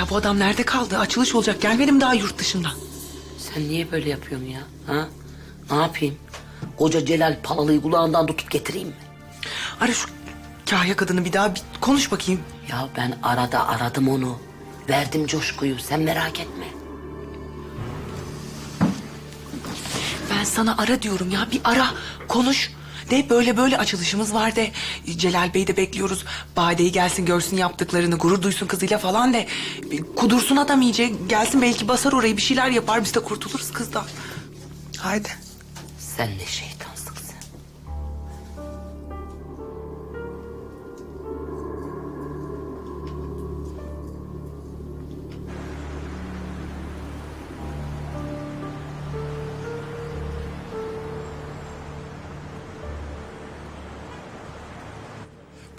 Ya bu adam nerede kaldı? Açılış olacak. Gelmedim daha yurt dışından. Sen niye böyle yapıyorsun ya? Ha? Ne yapayım? Koca Celal Palalı'yı kulağından tutup getireyim mi? Ara şu kahya kadını bir daha bir konuş bakayım. Ya ben arada aradım onu. Verdim coşkuyu. Sen merak etme. Ben sana ara diyorum ya bir ara konuş. De böyle böyle açılışımız var de. Celal Bey'i de bekliyoruz. Bade'yi gelsin görsün yaptıklarını gurur duysun kızıyla falan de. Bir Kudursun adam iyice gelsin belki basar orayı bir şeyler yapar biz de kurtuluruz kızdan. Haydi. Sen ne şeytansın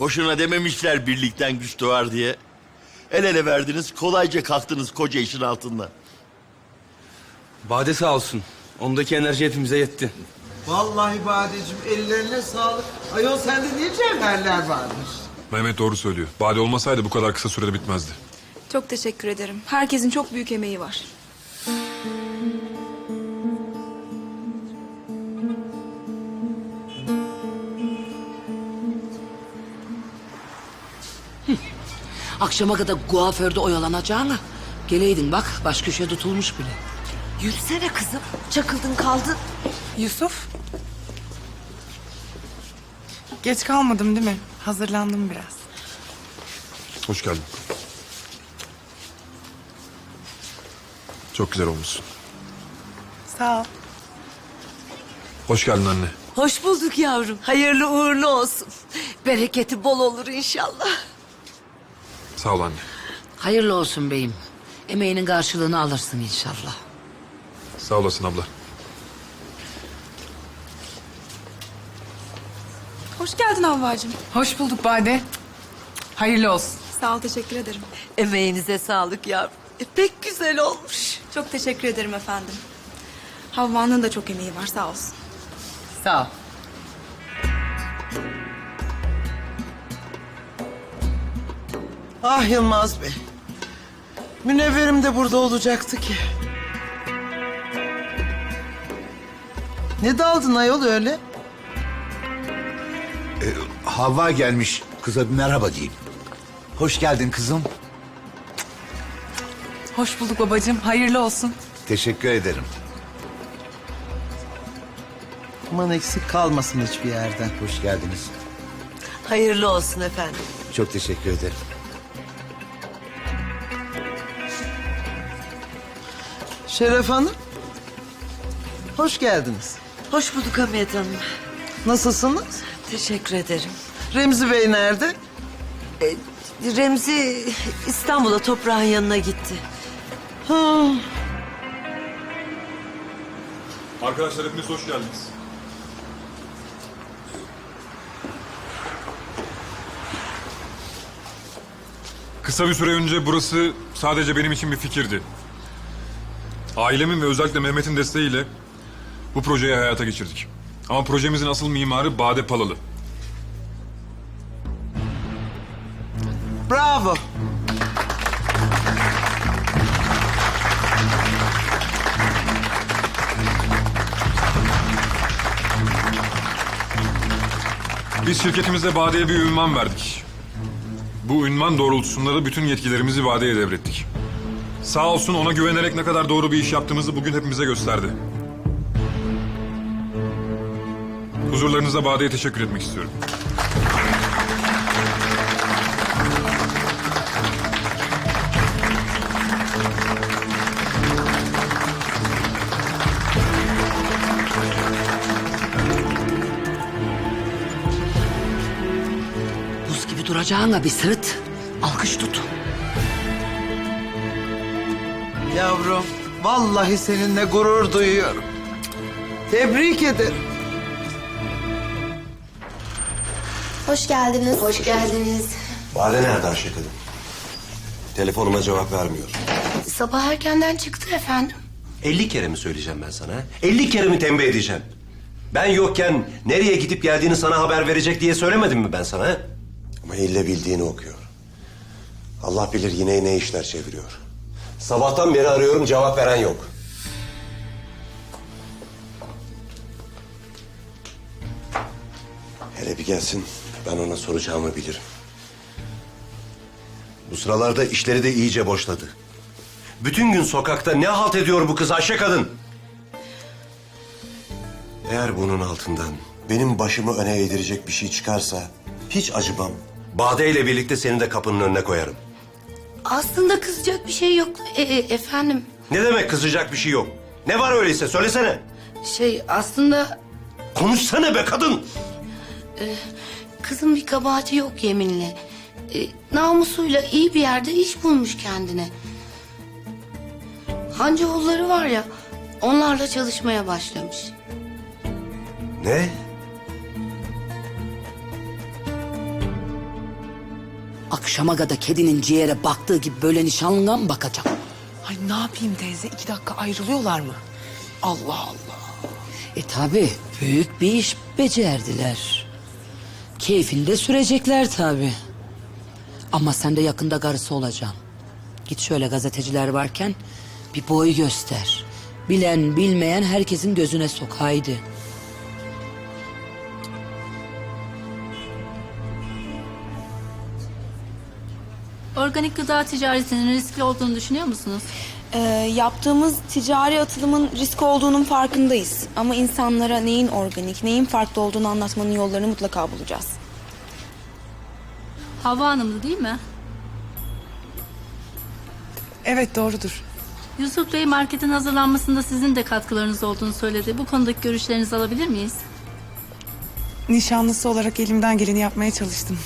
Boşuna dememişler birlikten güç doğar diye. El ele verdiniz, kolayca kalktınız koca işin altından. Bade sağ olsun. Ondaki enerji hepimize yetti. Vallahi Badeciğim ellerine sağlık. Ayol sende niye cevherler varmış? Mehmet doğru söylüyor. Bade olmasaydı bu kadar kısa sürede bitmezdi. Çok teşekkür ederim. Herkesin çok büyük emeği var. Akşama kadar kuaförde oyalanacağına geleydin bak baş köşe tutulmuş bile. Yürüsene kızım. Çakıldın kaldın. Yusuf. Geç kalmadım değil mi? Hazırlandım biraz. Hoş geldin. Çok güzel olmuşsun. Sağ ol. Hoş geldin anne. Hoş bulduk yavrum. Hayırlı uğurlu olsun. Bereketi bol olur inşallah. Sağ ol anne. Hayırlı olsun beyim. Emeğinin karşılığını alırsın inşallah. Sağ olasın abla. Hoş geldin Havvacığım. Hoş bulduk Bade. Hayırlı olsun. Sağ ol, teşekkür ederim. Emeğinize sağlık yavrum. E, pek güzel olmuş. Çok teşekkür ederim efendim. Havva'nın da çok emeği var, sağ olsun. Sağ ol. Ah Yılmaz Bey. Münevverim de burada olacaktı ki. Ne daldın ayol öyle? Havva gelmiş. Kıza bir merhaba diyeyim. Hoş geldin kızım. Hoş bulduk babacığım. Hayırlı olsun. Teşekkür ederim. Aman eksik kalmasın hiçbir yerden. Hoş geldiniz. Hayırlı olsun efendim. Çok teşekkür ederim. Şeref Hanım. Hoş geldiniz. Hoş bulduk Hamiyet Hanım. Nasılsınız? Teşekkür ederim. Remzi Bey nerede? E, Remzi İstanbul'a toprağın yanına gitti. Ha, Arkadaşlar hepiniz hoş geldiniz. Kısa bir süre önce burası sadece benim için bir fikirdi. Ailemin ve özellikle Mehmet'in desteğiyle bu projeyi hayata geçirdik. Ama projemizin asıl mimarı Bade Palalı. bravo. Biz şirketimizde Bade'ye bir ünvan verdik. Bu ünvan doğrultusunda da bütün yetkilerimizi Bade'ye devrettik. Sağ olsun ona güvenerek ne kadar doğru bir iş yaptığımızı bugün hepimize gösterdi. Huzurlarınızda Bade'ye teşekkür etmek istiyorum. Buz gibi duracağına bir sırıt. Alkış tut. Yavrum, vallahi seninle gurur duyuyorum. Tebrik ederim. Hoş geldiniz. Hoş geldiniz. Bade nerede Ayşe kadın? Telefonuma cevap vermiyor. Sabah erkenden çıktı efendim. 50 kere mi söyleyeceğim ben sana? ha? 50 kere mi tembih edeceğim? Ben yokken nereye gidip geldiğini sana haber verecek diye söylemedim mi ben sana? ha? Ama ille bildiğini okuyor. Allah bilir yine ne işler çeviriyor. Sabahtan beri arıyorum cevap veren yok. Hele bir gelsin ben ona soracağımı bilirim. Bu sıralarda işleri de iyice boşladı. Bütün gün sokakta ne halt ediyor bu kız Ayşe kadın? Eğer bunun altından benim başımı öne eğdirecek bir şey çıkarsa hiç acımam. Bade ile birlikte seni de kapının önüne koyarım. Aslında kızacak bir şey yok e, e, efendim. Ne demek kızacak bir şey yok? Ne var öyleyse söylesene. Şey aslında Konuşsana be kadın. kızın bir kabahati yok yeminle. E, namusuyla iyi bir yerde iş bulmuş kendine. Hancıoğulları var ya onlarla çalışmaya başlamış. Ne? Akşama kadar kedinin ciğere baktığı gibi böyle nişanlına mı bakacağım? Ay ne yapayım teyze? iki dakika ayrılıyorlar mı? Allah Allah. E tabi büyük bir iş becerdiler. Keyfinde sürecekler tabi. Ama sen de yakında karısı olacaksın. Git şöyle gazeteciler varken bir boy göster. Bilen bilmeyen herkesin gözüne sok haydi. Organik gıda ticaretinin riskli olduğunu düşünüyor musunuz? Ee, yaptığımız ticari atılımın risk olduğunun farkındayız. Ama insanlara neyin organik, neyin farklı olduğunu anlatmanın yollarını mutlaka bulacağız. Hava Hanım'dı değil mi? Evet doğrudur. Yusuf Bey marketin hazırlanmasında sizin de katkılarınız olduğunu söyledi. Bu konudaki görüşlerinizi alabilir miyiz? Nişanlısı olarak elimden geleni yapmaya çalıştım.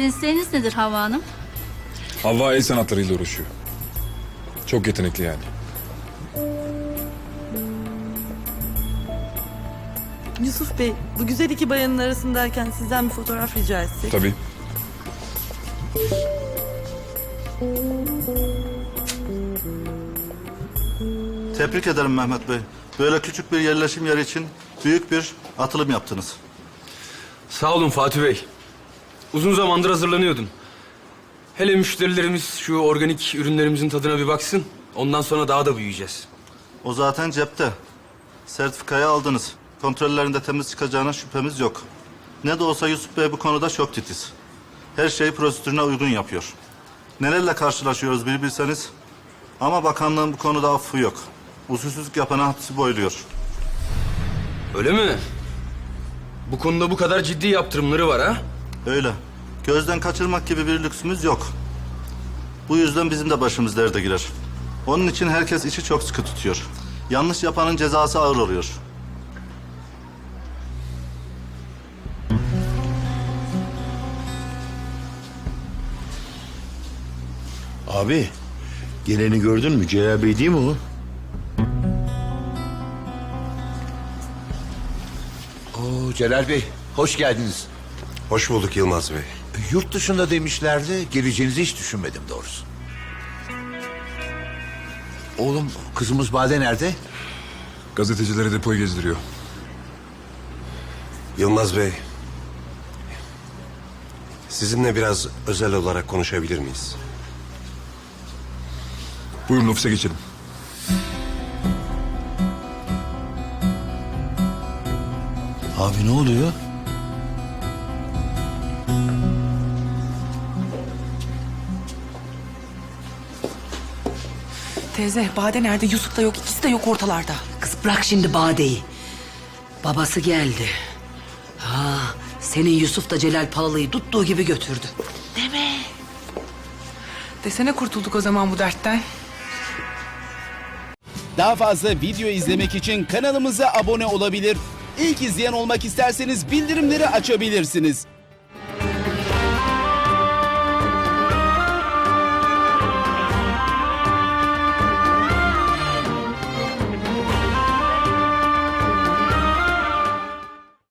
Mesleğiniz nedir Hava Hanım? Havva el sanatlarıyla uğraşıyor. Çok yetenekli yani. Yusuf Bey, bu güzel iki bayanın arasındayken sizden bir fotoğraf rica etsek. Tabii. Tebrik ederim Mehmet Bey. Böyle küçük bir yerleşim yeri için büyük bir atılım yaptınız. Sağ olun Fatih Bey. Uzun zamandır hazırlanıyordum. Hele müşterilerimiz şu organik ürünlerimizin tadına bir baksın. Ondan sonra daha da büyüyeceğiz. O zaten cepte. Sertifikayı aldınız. Kontrollerinde temiz çıkacağına şüphemiz yok. Ne de olsa Yusuf Bey bu konuda çok titiz. Her şeyi prosedürüne uygun yapıyor. Nelerle karşılaşıyoruz bir bilseniz. Ama bakanlığın bu konuda affı yok. Usulsüzlük yapana hapsi boyluyor. Öyle mi? Bu konuda bu kadar ciddi yaptırımları var ha? Öyle. Gözden kaçırmak gibi bir lüksümüz yok. Bu yüzden bizim de başımız derde girer. Onun için herkes işi çok sıkı tutuyor. Yanlış yapanın cezası ağır oluyor. Abi geleni gördün mü? Celal Bey değil mi o? Oo Celal Bey hoş geldiniz. Hoş bulduk Yılmaz Bey. Yurt dışında demişlerdi geleceğinizi hiç düşünmedim doğrusu. Oğlum kızımız Bade nerede? Gazetecileri depoyu gezdiriyor. Yılmaz Bey. Sizinle biraz özel olarak konuşabilir miyiz? Buyurun ofise geçelim. Abi ne oluyor? Teyze Bade nerede? Yusuf da yok. ikisi de yok ortalarda. Kız bırak şimdi Bade'yi. Babası geldi. Ha, senin Yusuf da Celal Palalı'yı tuttuğu gibi götürdü. Desene kurtulduk o zaman bu dertten. Daha fazla video izlemek için kanalımıza abone olabilir. İlk izleyen olmak isterseniz bildirimleri açabilirsiniz.